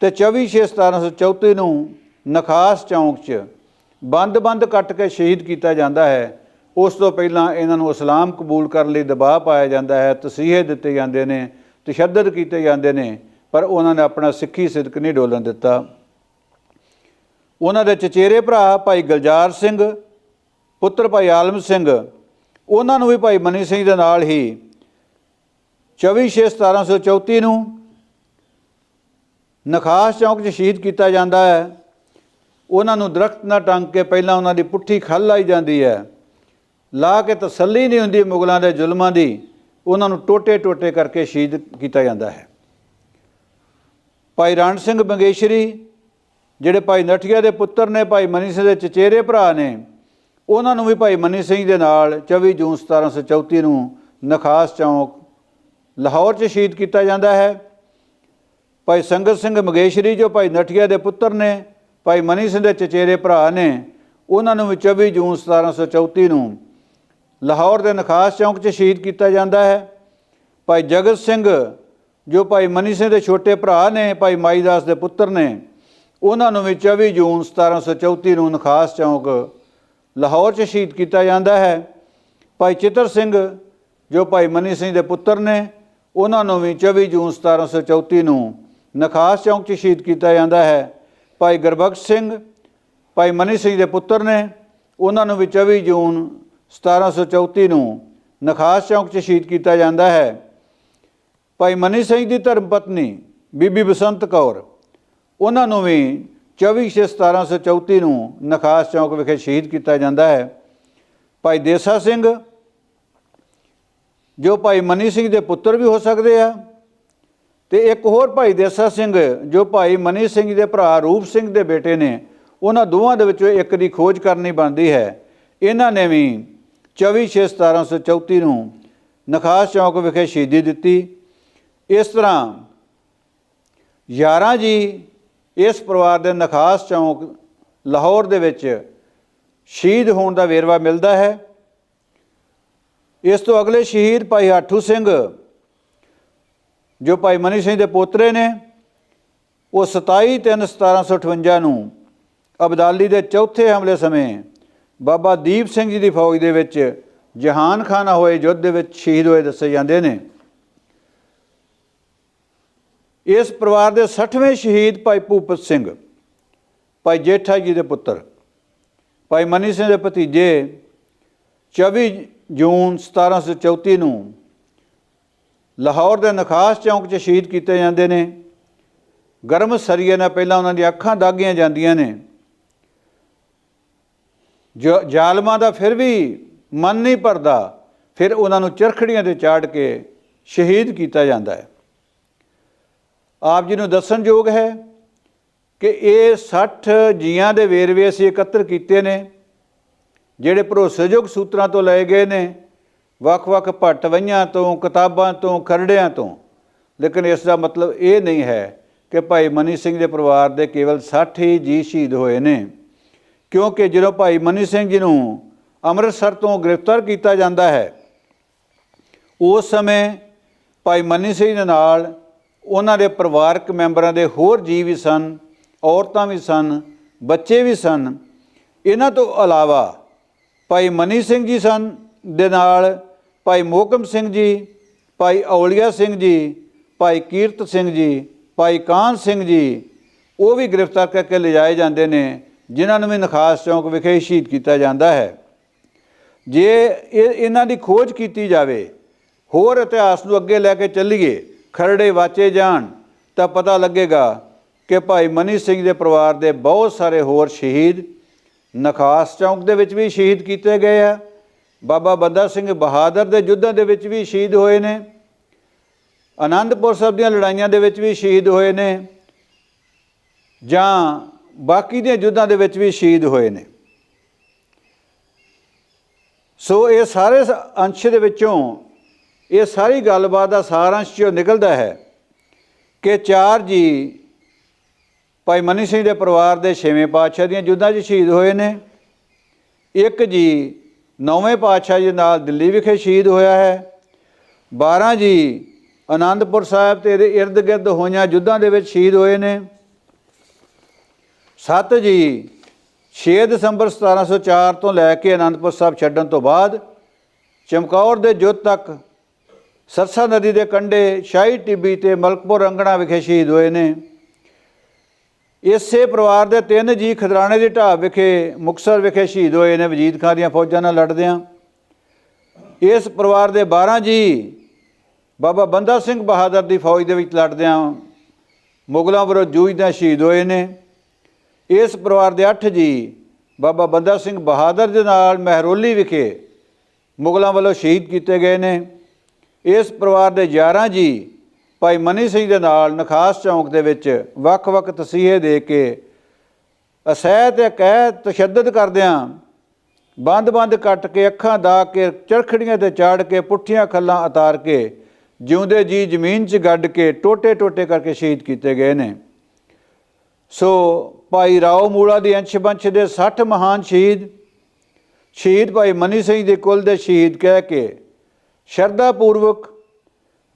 ਤੇ 24 ਛੇ 1734 ਨੂੰ ਨਖਾਸ ਚੌਂਕ 'ਚ ਬੰਦ-ਬੰਦ ਕੱਟ ਕੇ ਸ਼ਹੀਦ ਕੀਤਾ ਜਾਂਦਾ ਹੈ। ਉਸ ਤੋਂ ਪਹਿਲਾਂ ਇਹਨਾਂ ਨੂੰ ਇਸਲਾਮ ਕਬੂਲ ਕਰਨ ਲਈ ਦਬਾਅ ਪਾਇਆ ਜਾਂਦਾ ਹੈ, ਤਸੀਹੇ ਦਿੱਤੇ ਜਾਂਦੇ ਨੇ, ਤਸ਼ੱਦਦ ਕੀਤੇ ਜਾਂਦੇ ਨੇ, ਪਰ ਉਹਨਾਂ ਨੇ ਆਪਣਾ ਸਿੱਖੀ ਸਿਦਕ ਨਹੀਂ ਡੋਲਣ ਦਿੱਤਾ। ਉਹਨਾਂ ਦੇ ਚਚੇਰੇ ਭਰਾ ਭਾਈ ਗਲਜਾਰ ਸਿੰਘ, ਪੁੱਤਰ ਭਾਈ ਆਲਮ ਸਿੰਘ, ਉਹਨਾਂ ਨੂੰ ਵੀ ਭਾਈ ਮਨੀ ਸਿੰਘ ਦੇ ਨਾਲ ਹੀ 24 ਛੇ 1734 ਨੂੰ ਨਖਾਸ ਚੌਂਕ 'ਚ ਸ਼ਹੀਦ ਕੀਤਾ ਜਾਂਦਾ ਹੈ। ਉਹਨਾਂ ਨੂੰ ਦਰਖਤ ਨਾਲ ਟੰਗ ਕੇ ਪਹਿਲਾਂ ਉਹਨਾਂ ਦੀ ਪੁੱਠੀ ਖੱਲ ਲਾਈ ਜਾਂਦੀ ਹੈ। ਲਾ ਕੇ ਤਸੱਲੀ ਨਹੀਂ ਹੁੰਦੀ ਮੁਗਲਾਂ ਦੇ ਜ਼ੁਲਮਾਂ ਦੀ, ਉਹਨਾਂ ਨੂੰ ਟੋਟੇ-ਟੋਟੇ ਕਰਕੇ ਸ਼ਹੀਦ ਕੀਤਾ ਜਾਂਦਾ ਹੈ। ਭਾਈ ਰਣ ਸਿੰਘ ਬੰਗੇਸ਼ਰੀ, ਜਿਹੜੇ ਭਾਈ ਨਠੀਆ ਦੇ ਪੁੱਤਰ ਨੇ, ਭਾਈ ਮਨੀ ਸਿੰਘ ਦੇ ਚਚੇਰੇ ਭਰਾ ਨੇ, ਉਹਨਾਂ ਨੂੰ ਵੀ ਭਾਈ ਮਨੀ ਸਿੰਘ ਦੇ ਨਾਲ 24 ਜੂਨ 1734 ਨੂੰ ਨਖਾਸ ਚੌਂਕ ਲਾਹੌਰ 'ਚ ਸ਼ਹੀਦ ਕੀਤਾ ਜਾਂਦਾ ਹੈ। ਭਾਈ ਸੰਗਤ ਸਿੰਘ ਮਗੇਸ਼ਰੀ ਜੋ ਭਾਈ ਨਠੀਆ ਦੇ ਪੁੱਤਰ ਨੇ, ਭਾਈ ਮਨੀ ਸਿੰਘ ਦੇ ਚਚੇਰੇ ਭਰਾ ਨੇ, ਉਹਨਾਂ ਨੂੰ ਵੀ 24 ਜੂਨ 1734 ਨੂੰ ਲਾਹੌਰ ਦੇ ਨਖਾਸ ਚੌਂਕ 'ਚ ਸ਼ਹੀਦ ਕੀਤਾ ਜਾਂਦਾ ਹੈ। ਭਾਈ ਜਗਤ ਸਿੰਘ, ਜੋ ਭਾਈ ਮਨੀ ਸਿੰਘ ਦੇ ਛੋਟੇ ਭਰਾ ਨੇ, ਭਾਈ ਮਾਈਦਾਸ ਦੇ ਪੁੱਤਰ ਨੇ, ਉਹਨਾਂ ਨੂੰ ਵੀ 24 ਜੂਨ 1734 ਨੂੰ ਨਖਾਸ ਚੌਂਕ ਲਾਹੌਰ 'ਚ ਸ਼ਹੀਦ ਕੀਤਾ ਜਾਂਦਾ ਹੈ। ਭਾਈ ਚਿੱਤਰ ਸਿੰਘ, ਜੋ ਭਾਈ ਮਨੀ ਸਿੰਘ ਦੇ ਪੁੱਤਰ ਨੇ, ਉਹਨਾਂ ਨੂੰ ਵੀ 24 ਜੂਨ 1734 ਨੂੰ ਨਖਾਸ ਚੌਂਕ 'ਚ ਸ਼ਹੀਦ ਕੀਤਾ ਜਾਂਦਾ ਹੈ। ਭਾਈ ਗੁਰਬਖਸ਼ ਸਿੰਘ, ਭਾਈ ਮਨੀ ਸਿੰਘ ਦੇ ਪੁੱਤਰ ਨੇ, ਉਹਨਾਂ ਨੂੰ ਵੀ 24 ਜੂਨ 1734 ਨੂੰ ਨਖਾਸ ਚੌਂਕ 'ਚ ਸ਼ਹੀਦ ਕੀਤਾ ਜਾਂਦਾ ਹੈ। ਭਾਈ ਮਨੀ ਸਿੰਘ ਦੀ ਧਰਮ ਪਤਨੀ ਬੀਬੀ ਬਸੰਤ ਕੌਰ, ਉਹਨਾਂ ਨੂੰ ਵੀ 24 ਛੇ 1734 ਨੂੰ ਨਖਾਸ ਚੌਂਕ ਵਿਖੇ ਸ਼ਹੀਦ ਕੀਤਾ ਜਾਂਦਾ ਹੈ। ਭਾਈ ਦੇਸਾ ਸਿੰਘ, ਜੋ ਭਾਈ ਮਨੀ ਸਿੰਘ ਦੇ ਪੁੱਤਰ ਵੀ ਹੋ ਸਕਦੇ ਆ ਤੇ ਇੱਕ ਹੋਰ ਭਾਈ ਦੇਸਾ ਸਿੰਘ, ਜੋ ਭਾਈ ਮਨੀ ਸਿੰਘ ਦੇ ਭਰਾ ਰੂਪ ਸਿੰਘ ਦੇ ਬੇਟੇ ਨੇ, ਉਹਨਾਂ ਦੋਵਾਂ ਦੇ ਵਿੱਚੋਂ ਇੱਕ ਦੀ ਖੋਜ ਕਰਨੀ ਬਣਦੀ ਹੈ। ਇਹਨਾਂ ਨੇ ਵੀ 24 ਛੇ 1734 ਨੂੰ ਨਖਾਸ ਚੌਂਕ ਵਿਖੇ ਸ਼ਹੀਦੀ ਦਿੱਤੀ। ਇਸ ਤਰ੍ਹਾਂ 11 ਜੀ ਇਸ ਪਰਿਵਾਰ ਦੇ ਨਖਾਸ ਚੌਂਕ ਲਾਹੌਰ ਦੇ ਵਿੱਚ ਸ਼ਹੀਦ ਹੋਣ ਦਾ ਵੇਰਵਾ ਮਿਲਦਾ ਹੈ। ਇਸ ਤੋਂ ਅਗਲੇ ਸ਼ਹੀਦ ਭਾਈ ਆਠੂ ਸਿੰਘ, ਜੋ ਭਾਈ ਮਨੀ ਸਿੰਘ ਦੇ ਪੋਤਰੇ ਨੇ, ਉਹ 27 3 1758 ਨੂੰ ਅਬਦਾਲੀ ਦੇ ਚੌਥੇ ਹਮਲੇ ਸਮੇਂ ਬਾਬਾ ਦੀਪ ਸਿੰਘ ਜੀ ਦੀ ਫੌਜ ਦੇ ਵਿੱਚ ਜਹਾਨ ਖਾਨਾ ਹੋਏ ਯੁੱਧ ਦੇ ਵਿੱਚ ਸ਼ਹੀਦ ਹੋਏ ਦੱਸੇ ਜਾਂਦੇ ਨੇ। ਇਸ ਪਰਿਵਾਰ ਦੇ 60ਵੇਂ ਸ਼ਹੀਦ ਭਾਈ ਭੂਪਤ ਸਿੰਘ, ਭਾਈ ਜੇਠਾ ਜੀ ਦੇ ਪੁੱਤਰ, ਭਾਈ ਮਨੀ ਸਿੰਘ ਦੇ ਭਤੀਜੇ 24 ਜੂਨ 1734 ਨੂੰ ਲਾਹੌਰ ਦੇ ਨਖਾਸ ਚੌਂਕ 'ਚ ਸ਼ਹੀਦ ਕੀਤੇ ਜਾਂਦੇ ਨੇ। ਗਰਮ ਸਰੀਏ ਨਾਲ ਪਹਿਲਾਂ ਉਹਨਾਂ ਦੀਆਂ ਅੱਖਾਂ ਦਾਗੀਆਂ ਜਾਂਦੀਆਂ ਨੇ। ਜ਼ਾਲਮਾਂ ਦਾ ਫਿਰ ਵੀ ਮਨ ਨਹੀਂ ਭਰਦਾ, ਫਿਰ ਉਹਨਾਂ ਨੂੰ ਚਰਖੜੀਆਂ ਤੇ ਚਾੜ ਕੇ ਸ਼ਹੀਦ ਕੀਤਾ ਜਾਂਦਾ ਹੈ। ਆਪ ਜੀ ਨੂੰ ਦੱਸਣਯੋਗ ਹੈ ਕਿ ਇਹ 60 ਜੀਆਂ ਦੇ ਵੇਰਵੇ ਅਸੀਂ ਇਕੱਤਰ ਕੀਤੇ ਨੇ, ਜਿਹੜੇ ਭਰੋਸੇਯੋਗ ਸੂਤਰਾਂ ਤੋਂ ਲਏ ਗਏ ਨੇ, ਵੱਖ-ਵੱਖ ਭੱਟਵਈਆਂ ਤੋਂ, ਕਿਤਾਬਾਂ ਤੋਂ, ਖਰੜਿਆਂ ਤੋਂ। ਲੇਕਿਨ ਇਸ ਦਾ ਮਤਲਬ ਇਹ ਨਹੀਂ ਹੈ ਕਿ ਭਾਈ ਮਨੀ ਸਿੰਘ ਦੇ ਪਰਿਵਾਰ ਦੇ ਕੇਵਲ 60 ਹੀ ਜੀ ਸ਼ਹੀਦ ਹੋਏ ਨੇ। ਕਿਉਂਕਿ ਜਦੋਂ ਭਾਈ ਮਨੀ ਸਿੰਘ ਜੀ ਨੂੰ ਅੰਮ੍ਰਿਤਸਰ ਤੋਂ ਗ੍ਰਿਫਤਾਰ ਕੀਤਾ ਜਾਂਦਾ ਹੈ, ਉਸ ਸਮੇਂ ਭਾਈ ਮਨੀ ਸਿੰਘ ਦੇ ਨਾਲ ਉਹਨਾਂ ਦੇ ਪਰਿਵਾਰਕ ਮੈਂਬਰਾਂ ਦੇ ਹੋਰ ਜੀ ਵੀ ਸਨ, ਔਰਤਾਂ ਵੀ ਸਨ, ਬੱਚੇ ਵੀ ਸਨ। ਇਹਨਾਂ ਤੋਂ ਇਲਾਵਾ ਭਾਈ ਮਨੀ ਸਿੰਘ ਜੀ ਸਨ, ਦੇ ਨਾਲ ਭਾਈ ਮੋਕਮ ਸਿੰਘ ਜੀ, ਭਾਈ ਔਲੀਆ ਸਿੰਘ ਜੀ, ਭਾਈ ਕੀਰਤ ਸਿੰਘ ਜੀ, ਭਾਈ ਕਾਨ ਸਿੰਘ ਜੀ, ਉਹ ਵੀ ਗ੍ਰਿਫਤਾਰ ਕਰਕੇ ਲਿਜਾਏ ਜਾਂਦੇ ਨੇ। ਜਿਨ੍ਹਾਂ ਨੂੰ ਵੀ ਨਖਾਸ ਚੌਂਕ ਵਿਖੇ ਸ਼ਹੀਦ ਕੀਤਾ ਜਾਂਦਾ ਹੈ। ਜੇ ਇਹ ਇਹਨਾਂ ਦੀ ਖੋਜ ਕੀਤੀ ਜਾਵੇ, ਹੋਰ ਇਤਿਹਾਸ ਨੂੰ ਅੱਗੇ ਲੈ ਕੇ ਚੱਲੀਏ, ਖਰੜੇ ਵਾਚੇ ਜਾਣ, ਤਾਂ ਪਤਾ ਲੱਗੇਗਾ ਕਿ ਭਾਈ ਮਨੀ ਸਿੰਘ ਦੇ ਪਰਿਵਾਰ ਦੇ ਬਹੁਤ ਸਾਰੇ ਹੋਰ ਸ਼ਹੀਦ ਨਖਾਸ ਚੌਂਕ ਦੇ ਵਿੱਚ ਵੀ ਸ਼ਹੀਦ ਕੀਤੇ ਗਏ ਆ। ਬਾਬਾ ਬੰਦਾ ਸਿੰਘ ਬਹਾਦਰ ਦੇ ਯੁੱਧਾਂ ਦੇ ਵਿੱਚ ਵੀ ਸ਼ਹੀਦ ਹੋਏ ਨੇ। ਆਨੰਦਪੁਰ ਸਾਹਿਬ ਦੀਆਂ ਲੜਾਈਆਂ ਦੇ ਵਿੱਚ ਵੀ ਸ਼ਹੀਦ ਹੋਏ ਨੇ। ਜਾਂ ਬਾਕੀ ਦੇ ਯੁੱਧਾਂ ਦੇ ਵਿੱਚ ਵੀ ਸ਼ਹੀਦ ਹੋਏ ਨੇ। ਸੋ ਇਹ ਸਾਰੇ ਸ- ਅੰਸ਼ ਦੇ ਵਿੱਚੋਂ ਇਹ ਸਾਰੀ ਗੱਲਬਾਤ ਦਾ ਸਾਰਾਂਸ਼ ਜੋ ਨਿਕਲਦਾ ਹੈ ਕਿ ਚਾਰ ਜੀ ਭਾਈ ਮਨੀ ਸਿੰਘ ਦੇ ਪਰਿਵਾਰ ਦੇ ਛੇਵੇਂ ਪਾਤਸ਼ਾਹ ਦੀਆਂ ਯੁੱਧਾਂ 'ਚ ਸ਼ਹੀਦ ਹੋਏ ਨੇ। ਇੱਕ ਜੀ ਨੌਵੇਂ ਪਾਤਸ਼ਾਹ ਜੀ ਨਾਲ ਦਿੱਲੀ ਵਿਖੇ ਸ਼ਹੀਦ ਹੋਇਆ ਹੈ। 12 ਜੀ ਆਨੰਦਪੁਰ ਸਾਹਿਬ ਤੇ ਇਹਦੇ ਇਰਦ ਗਿਰਦ ਹੋਈਆਂ ਯੁੱਧਾਂ ਦੇ ਵਿੱਚ ਸ਼ਹੀਦ ਹੋਏ ਨੇ। ਸੱਤ ਜੀ 6 ਦਸੰਬਰ 1704 ਤੋਂ ਲੈ ਕੇ ਅਨੰਦਪੁਰ ਸਾਹਿਬ ਛੱਡਣ ਤੋਂ ਬਾਅਦ ਚਮਕੌਰ ਦੇ ਜੁੱਤ ਤੱਕ ਸਰਸਾ ਨਦੀ ਦੇ ਕੰਢੇ ਸ਼ਾਹੀ ਟਿੱਬੀ ਤੇ ਮਲਕਪੁਰ ਰੰਗਣਾ ਵਿਖੇ ਸ਼ਹੀਦ ਹੋਏ ਨੇ। ਇਸੇ ਪਰਿਵਾਰ ਦੇ ਤਿੰਨ ਜੀ ਖਦਰਾਣੇ ਦੀ ਢਾਬ ਵਿਖੇ ਮੁਕਸਰ ਵਿਖੇ ਸ਼ਹੀਦ ਹੋਏ ਨੇ। ਵਜੀਦ ਖਾਨ ਦੀਆਂ ਫੌਜਾਂ ਨਾਲ ਲੜਦਿਆਂ ਇਸ ਪਰਿਵਾਰ ਦੇ 12 ਜੀ, ਬਾਬਾ ਬੰਦਾ ਸਿੰਘ ਬਹਾਦਰ ਦੀ ਫੌਜ ਦੇ ਵਿੱਚ ਲੜਦਿਆਂ ਮੁਗਲਾਂ ਵਿਰੁੱਧ ਜੂਝਦਿਆਂ ਸ਼ਹੀਦ ਹੋਏ ਨੇ। ਇਸ ਪਰਿਵਾਰ ਦੇ 8 ਜੀ, ਬਾਬਾ ਬੰਦਾ ਸਿੰਘ ਬਹਾਦਰ ਦੇ ਨਾਲ ਮਹਿਰੋਲੀ ਵਿਖੇ ਮੁਗਲਾਂ ਵੱਲੋਂ ਸ਼ਹੀਦ ਕੀਤੇ ਗਏ ਨੇ। ਇਸ ਪਰਿਵਾਰ ਦੇ 11 ਜੀ, ਭਾਈ ਮਨੀ ਸਿੰਘ ਦੇ ਨਾਲ ਨਖਾਸ ਚੌਂਕ ਦੇ ਵਿੱਚ ਵੱਖ-ਵੱਖ ਤਸੀਹੇ ਦੇ ਕੇ ਅਸਹਿ ਤੇ ਕਹਿ ਤਸ਼ੱਦਦ ਕਰਦਿਆਂ ਬੰਦ-ਬੰਦ ਕੱਟ ਕੇ ਅੱਖਾਂ ਦਾ ਕੇ ਚਰਖੜੀਆਂ ਤੇ ਚਾੜ ਕੇ ਪੁੱਠੀਆਂ ਖੱਲਾਂ ਉਤਾਰ ਕੇ ਜਿਉਂਦੇ ਜੀ ਜ਼ਮੀਨ 'ਚ ਗੱਡ ਕੇ ਟੋਟੇ-ਟੋਟੇ ਕਰਕੇ ਸ਼ਹੀਦ ਕੀਤੇ ਗਏ ਨੇ। ਸੋ ਭਾਈ ਰਾਓ ਮੂਲਾ ਦੀ ਅੰਸ਼ ਬੰਸ਼ ਦੇ 60 ਮਹਾਨ ਸ਼ਹੀਦ ਸ਼ਹੀਦ ਭਾਈ ਮਨੀ ਸਿੰਘ ਦੇ ਕੁਲ ਦੇ ਸ਼ਹੀਦ ਕਹਿ ਕੇ ਸ਼ਰਧਾ ਪੂਰਵਕ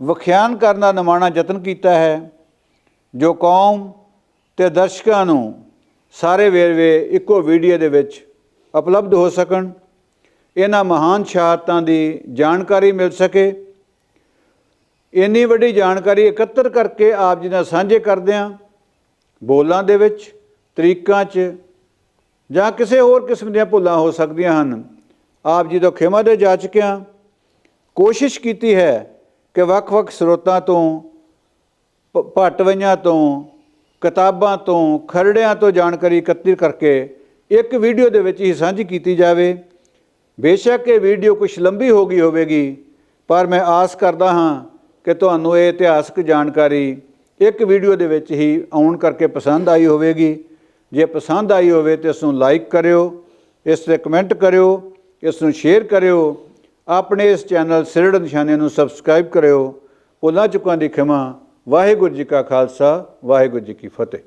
ਵਿਖਿਆਨ ਕਰਨ ਦਾ ਨਿਮਾਣਾ ਯਤਨ ਕੀਤਾ ਹੈ, ਜੋ ਕੌਮ ਤੇ ਦਰਸ਼ਕਾਂ ਨੂੰ ਸਾਰੇ ਵੇਰਵੇ ਇੱਕੋ ਵੀਡੀਓ ਦੇ ਵਿੱਚ ਉਪਲਬਧ ਹੋ ਸਕਣ। ਇਹਨਾਂ ਮਹਾਨ ਸ਼ਹਾਦਤਾਂ ਦੀ ਜਾਣਕਾਰੀ ਮਿਲ ਸਕੇ। ਇੰਨੀ ਵੱਡੀ ਜਾਣਕਾਰੀ ਇਕੱਤਰ ਕਰਕੇ ਆਪ ਜੀ ਨਾਲ ਸਾਂਝੇ ਕਰਦੇ ਹਾਂ ਬੋਲਾਂ ਦੇ ਵਿੱਚ। ਤਰੀਕਾਂ 'ਚ ਜਾਂ ਕਿਸੇ ਹੋਰ ਕਿਸਮ ਦੀਆਂ ਭੁੱਲਾਂ ਹੋ ਸਕਦੀਆਂ ਹਨ। ਆਪ ਜੀ ਤੋਂ ਖਿਮਾ ਦੇ ਜਾ ਚੁੱਕਿਆਂ ਕੋਸ਼ਿਸ਼ ਕੀਤੀ ਹੈ ਕਿ ਵੱਖ-ਵੱਖ ਸਰੋਤਾਂ ਤੋਂ, ਭ- ਭੱਟਵਈਆਂ ਤੋਂ, ਕਿਤਾਬਾਂ ਤੋਂ, ਖਰੜਿਆਂ ਤੋਂ ਜਾਣਕਾਰੀ ਇਕੱਤਰ ਕਰਕੇ ਇੱਕ ਵੀਡੀਓ ਦੇ ਵਿੱਚ ਹੀ ਸਾਂਝੀ ਕੀਤੀ ਜਾਵੇ। ਬੇਸ਼ੱਕ ਇਹ ਵੀਡੀਓ ਕੁਝ ਲੰਬੀ ਹੋ ਗਈ ਹੋਵੇਗੀ, ਪਰ ਮੈਂ ਆਸ ਕਰਦਾ ਹਾਂ ਕਿ ਤੁਹਾਨੂੰ ਇਹ ਇਤਿਹਾਸਕ ਜਾਣਕਾਰੀ ਇੱਕ ਵੀਡੀਓ ਦੇ ਵਿੱਚ ਹੀ ਆਉਣ ਕਰਕੇ ਪਸੰਦ ਆਈ ਹੋਵੇਗੀ। ਜੇ ਪਸੰਦ ਆਈ ਹੋਵੇ ਤੇ ਇਸ ਨੂੰ ਲਾਈਕ ਕਰਿਓ ਇਸ ਤੇ ਕਮੈਂਟ ਕਰਿਓ ਇਸ ਨੂੰ ਸ਼ੇਅਰ ਕਰਿਓ, ਆਪਣੇ ਇਸ ਚੈਨਲ ਸਿਰੜ ਨਿਸ਼ਾਨੇ ਨੂੰ ਸਬਸਕ੍ਰਾਈਬ ਕਰਿਓ। ਉਹਨਾਂ ਚੁੱਕਾਂ ਦੀ ਖਿਮਾ, ਵਾਹਿਗੁਰੂ ਜੀ ਕਾ ਖਾਲਸਾ, ਵਾਹਿਗੁਰੂ ਜੀ ਕੀ ਫਤਿਹ।